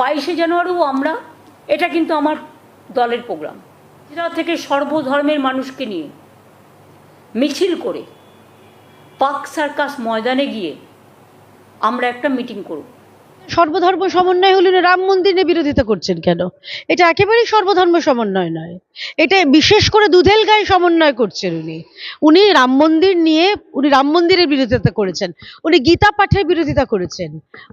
বাইশে জানুয়ারিও আমরা, এটা কিন্তু আমার দলের প্রোগ্রাম। এটা থেকে সর্বধর্মের মানুষকে নিয়ে মিছিল করে পাক সার্কাস ময়দানে গিয়ে আমরা একটা মিটিং করব। সর্বধর্ম সমন্বয় হলেন রাম মন্দির নিয়ে বিরোধিতা করছেন কেন? এটা একেবারেই সর্বধর্ম সমন্বয় নয়। এটা বিশেষ করে দুধেল গায়ে সমন্বয় করছেন উনি। উনি রাম মন্দির নিয়ে, উনি রাম মন্দিরের বিরোধিতা করেছেন। উনি গীতা পাঠের বিরোধিতা করেছেন।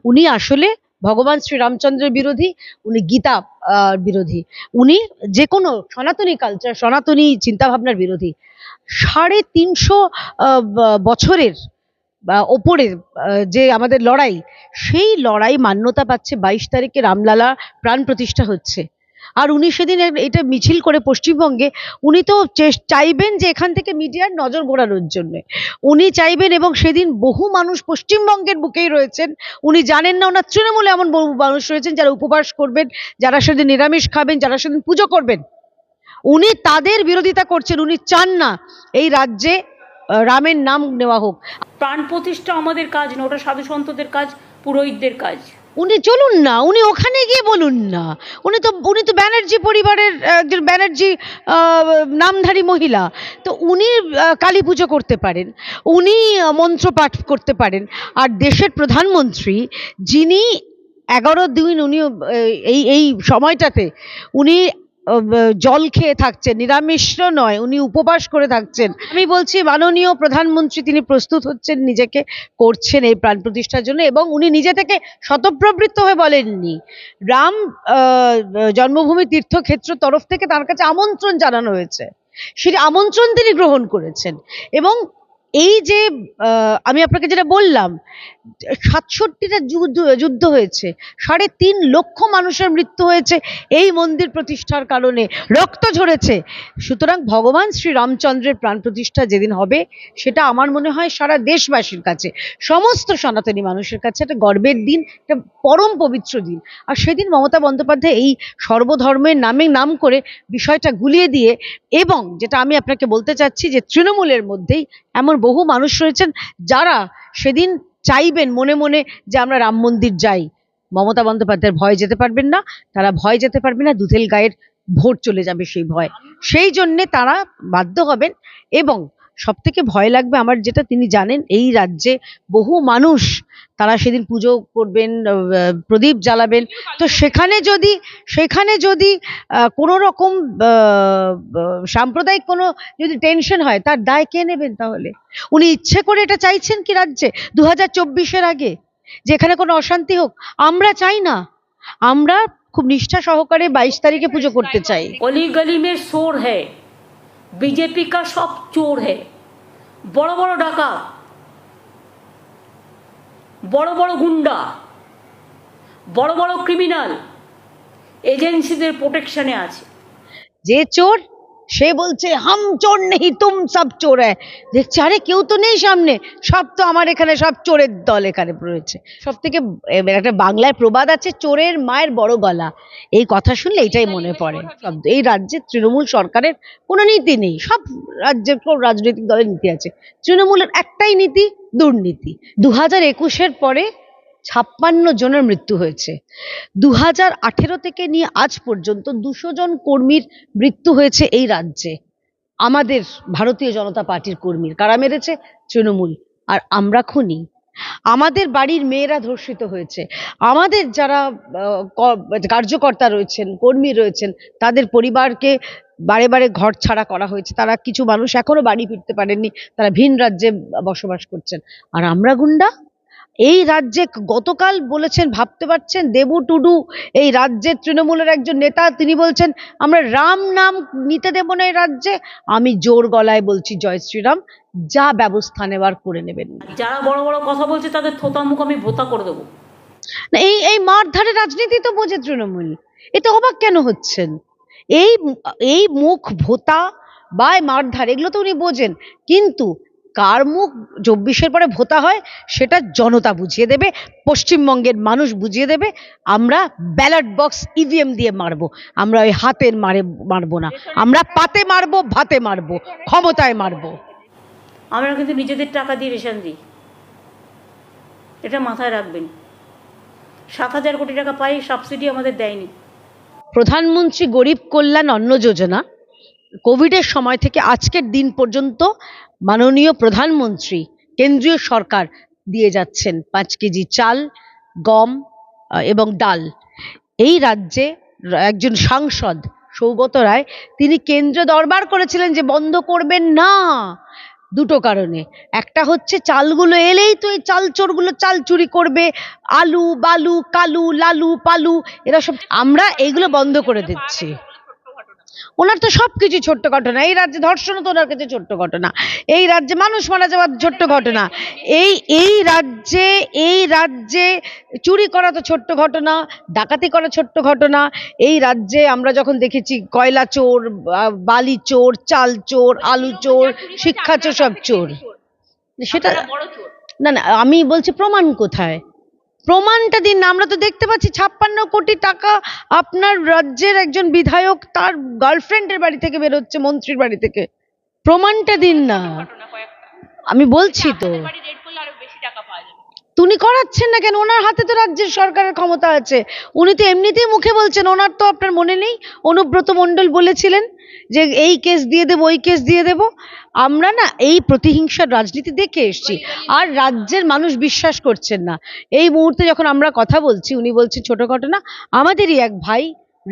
উনি আসলে ভগবান শ্রীরামচন্দ্রের বিরোধী, উনি গীতা বিরোধী। উনি যে কোনো সনাতনী কালচার সনাতনী চিন্তাভাবনার বিরোধী। সাড়ে তিনশো বছরের, বা, ওপরে যে আমাদের লড়াই, সেই লড়াই মান্যতা পাচ্ছে বাইশ তারিখে রামলালা প্রাণ প্রতিষ্ঠা হচ্ছে। আর উনি সেদিন এটা মিছিল করে পশ্চিমবঙ্গে, উনি তো চাইবেন যে এখান থেকে মিডিয়ার নজর ঘোরানোর জন্য। উনি চাইবেন এবং সেদিন বহু মানুষ পশ্চিমবঙ্গের বুকেই রয়েছেন। উনি জানেন না ওনার তৃণমূলে এমন বহু মানুষ রয়েছেন যারা উপবাস করবেন, যারা সেদিন নিরামিষ খাবেন, যারা সেদিন পুজো করবেন। উনি তাদের বিরোধিতা করছেন, উনি চান না এই রাজ্যে রামের নাম নেওয়া হোক। প্রাণ প্রতিষ্ঠা আমাদের কাজ না ওটা সাধু সন্তদের কাজ পুরোহিতদের কাজ। উনি চলুন না, উনি ওখানে গিয়ে বলুন না। উনি তো উনি তো ব্যানার্জি পরিবারের একজন ব্যানার্জি নামধারী মহিলা। তো উনি কালী পুজো করতে পারেন, উনি মন্ত্র পাঠ করতে পারেন। আর দেশের প্রধানমন্ত্রী, যিনি এগারো দিন উনি এই এই সময়টাতে উনি জল খেয়ে থাকছেন নিরামিষ নয়, উনি উপবাস করে থাকছেন। আমি বলছি, মাননীয় প্রধানমন্ত্রী, তিনি প্রস্তুত হচ্ছেন, নিজেকে করছেন এই প্রাণ প্রতিষ্ঠার জন্য, এবং উনি নিজে থেকে স্বতঃপ্রবৃত্ত হয়ে বলেননি। রাম জন্মভূমি তীর্থক্ষেত্র তরফ থেকে তার কাছে আমন্ত্রণ জানানো হয়েছে। সেটি আমন্ত্রণ তিনি গ্রহণ করেছেন। এবং এই যে আমি আপনাকে যেটা বললাম, সাতষট্টিটা যুদ্ধ হয়েছে, সাড়ে তিন লক্ষ মানুষের মৃত্যু হয়েছে এই মন্দির প্রতিষ্ঠার কারণে, রক্ত ঝরেছে। সুতরাং ভগবান শ্রী রামচন্দ্রের প্রাণ প্রতিষ্ঠা যেদিন হবে, সেটা আমার মনে হয় সারা দেশবাসীর কাছে, সমস্ত সনাতনী মানুষের কাছে একটা গর্বের দিন, একটা পরম পবিত্র দিন। আর সেদিন মমতা বন্দ্যোপাধ্যায় এই সর্বধর্মের নামে নাম করে বিষয়টা গুলিয়ে দিয়ে, এবং যেটা আমি আপনাকে বলতে চাচ্ছি যে তৃণমূলের মধ্যেই এমন বহু মানুষ রয়েছেন যারা সেদিন চাইবেন মনে মনে যে আমরা রাম মন্দির যাই। মমতা বন্দ্যোপাধ্যায়ের ভয় যেতে পারবেন না, তারা ভয় যেতে পারবে না, দুধেল গায়ের ভোট চলে যাবে সেই ভয়। সেই জন্যে তারা বাধ্য হবেন এবং সব থেকে ভয় লাগবে আমার যেটা তিনি জানেন, এই রাজ্যে বহু মানুষ তারা সেদিন পুজো করবেন প্রদীপ জ্বালাবেন। তো সেখানে যদি সেখানে যদি কোনো রকম সাম্প্রদায়িক কোনো যদি টেনশন হয়, তার দায় কে নেবেন তাহলে? উনি ইচ্ছে করে এটা চাইছেন কি রাজ্যে? দু হাজার আগে, যেখানে কোনো অশান্তি হোক, আমরা চাই না। আমরা খুব নিষ্ঠা সহকারে বাইশ তারিখে পুজো করতে চাই। অলি গলি মে শোর হ্যাঁ बीजेपी का सब चोर है বড় বড় ডাকাত বড় বড় গুন্ডা বড় বড় ক্রিমিনাল এজেন্সিদের প্রোটেকশনে আছে যে চোর সে বলছে হাম চোর নেই তুম সব চোর দেখছি আরে কেউ তো নেই সামনে। সব তো আমার এখানে সব চোরের দল এখানে রয়েছে। সব থেকে একটা বাংলায় প্রবাদ আছে চোরের মায়ের বড় গলা। এই কথা শুনলে এটাই মনে পড়ে। শব্দ এই রাজ্যে তৃণমূল সরকারের কোনো নীতি নেই। সব রাজ্যের সব রাজনৈতিক দলের নীতি আছে। তৃণমূলের একটাই নীতি দুর্নীতি। দু হাজার একুশের পরে ছাপ্পান্ন জনের মৃত্যু হয়েছে। দু হাজার আঠেরো থেকে নিয়ে আজ পর্যন্ত দুশো জন কর্মীর মৃত্যু হয়েছে এই রাজ্যে। আমাদের ভারতীয় জনতা পার্টির কর্মীর কারা মেরেছে? তৃণমূল। আর আমরা খুনি। আমাদের বাড়ির মেয়েরা ধর্ষিত হয়েছে। আমাদের যারা কার্যকর্তা রয়েছেন, কর্মী রয়েছেন, তাদের পরিবারকে বারে বারে ঘর ছাড়া করা হয়েছে। তারা কিছু মানুষ এখনও বাড়ি ফিরতে পারেননি। তারা ভিন রাজ্যে বসবাস করছেন। আর আমরা গুন্ডা? এই রাজ্যে গতকাল বলেছেন ভাবতে পারছেন দেবু টুডু এই রাজ্যের তৃণমূলের একজন নেতা তিনি বলছেন আমরা রাম নাম নিতে দেব না এই রাজ্যে আমি জোর গলায় বলছি জয় শ্রীরাম যা ব্যবস্থা নেবার করে নেবেন। যারা বড় বড় কথা বলছে তাদের থোতা মুখ আমি ভোতা করে দেবো। না, এই এই মারধারে রাজনীতি তো বোঝে তৃণমূল এ তো অবাক কেন হচ্ছেন? এই এই মুখ ভোতা বা মারধার এগুলো তো উনি বোঝেন কিন্তু কার মুখ চব্বিশের পরে ভোতা হয় সেটা জনতা বুঝিয়ে দেবে পশ্চিমবঙ্গের মানুষ বুঝিয়ে দেবে আমরা ব্যালট বক্স ইভিএম দিয়ে মারবো আমরা ওই হাতের মারে মারবো না আমরা পাতে মারবো ভাতে মারবো ক্ষমতায় মারবো। আমরা কিন্তু নিজেদের টাকা দিয়ে রেশন দিই। এটা মাথায় রাখবেন। সাত হাজার কোটি টাকা পাই সাবসিডি আমাদের দেয়নি। প্রধানমন্ত্রী গরিব কল্যাণ অন্ন যোজনা কোভিডের সময় থেকে আজকের দিন পর্যন্ত মাননীয় প্রধানমন্ত্রী, কেন্দ্রীয় সরকার দিয়ে যাচ্ছেন পাঁচ কেজি চাল, গম এবং ডাল। এই রাজ্যে একজন সাংসদ সৌগত রায়, তিনি কেন্দ্র দরবার করেছিলেন যে বন্ধ করবেন না দুটো কারণে। একটা হচ্ছে চালগুলো এলেই তো এই চাল চোরগুলো চাল চুরি করবে, আলু, বালু, কালু, লালু, পালু, এরা সব আমরা এইগুলো বন্ধ করে দিচ্ছি। ওনার তো সব কিছু ছোট্ট ঘটনা। এই রাজ্যে ধর্ষণও তো ওনার কাছে ছোট্ট ঘটনা। এই রাজ্যে মানুষ মারা যাওয়ার ছোট্ট ঘটনা। এই এই রাজ্যে এই রাজ্যে চুরি করা তো ছোট্ট ঘটনা ডাকাতি করা ছোট্ট ঘটনা। এই রাজ্যে আমরা যখন দেখেছি কয়লা চোর বালি চোর চাল চোর আলু চোর শিক্ষা চোর সব চোর। সেটা না না আমি বলছি প্রমাণ কোথায়? প্রমাণটা দিন না। আমরা তো দেখতে পাচ্ছি ছাপ্পান্ন কোটি টাকা আপনার রাজ্যের একজন বিধায়ক তার গার্লফ্রেন্ডের বাড়ি থেকে বেরোচ্ছে মন্ত্রীর বাড়ি থেকে। প্রমাণটা দিন না। আমি বলছি তো। উনি করাচ্ছেন না কেন? ওনার হাতে তো রাজ্যের সরকারের ক্ষমতা আছে। উনি তো এমনিতেই মুখে বলছেন, ওনার তো আপনার মনে নেই? অনুব্রত মণ্ডল বলেছিলেন যে, এই কেস দিয়ে দেবো, ওই কেস দিয়ে দেবো। আমরা না এই প্রতিহিংসার রাজনীতি দেখে এসছি। আর রাজ্যের মানুষ বিশ্বাস করছেন না। এই মুহূর্তে যখন আমরা কথা বলছি, উনি বলছেন ছোট ঘটনা আমাদেরই এক ভাই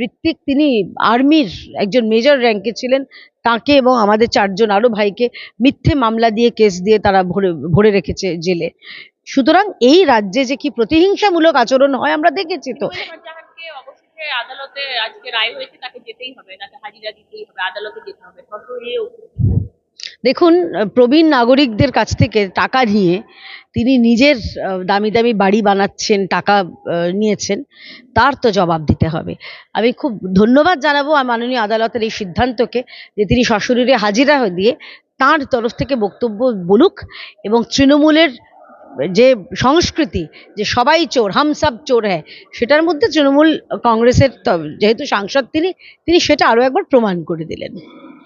ঋত্বিক, তিনি আর্মির একজন মেজর র্যাঙ্কে ছিলেন। তাকে এবং আমাদের চারজন আরও ভাইকে মিথ্যে মামলা দিয়ে কেস দিয়ে তারা ভরে ভরে রেখেছে জেলে। সুতরাং এই রাজ্যে যে কি প্রতিহিংসামূলক আচরণ হয় আমরা দেখেছি তো। অবশেষে আদালতে আজকে রায় হয়েছে তাকে যেতেই হবে তাকে হাজিরা দিতেই হবে আদালতে যেতে হবে। সশরীরে উপস্থিত। থাকতে হবে। দেখুন প্রবীণ নাগরিকদের কাছ থেকে টাকা নিয়ে তিনি নিজের দামি দামি বাড়ি বানাচ্ছেন টাকা নিয়েছেন তার তো জবাব দিতে হবে। আমি খুব ধন্যবাদ জানাব আর মাননীয় আদালতের এই সিদ্ধান্তকে যে তিনি সশরীরে হাজিরা দিয়ে তার তরফ থেকে বক্তব্য বলুক এবং তৃণমূলের যে সংস্কৃতি, যে সবাই চোর, হাম সব চোর হ্যাঁ সেটার মধ্যে তৃণমূল কংগ্রেসের যেহেতু সাংসদ তিনি তিনি সেটা আরও একবার প্রমাণ করে দিলেন।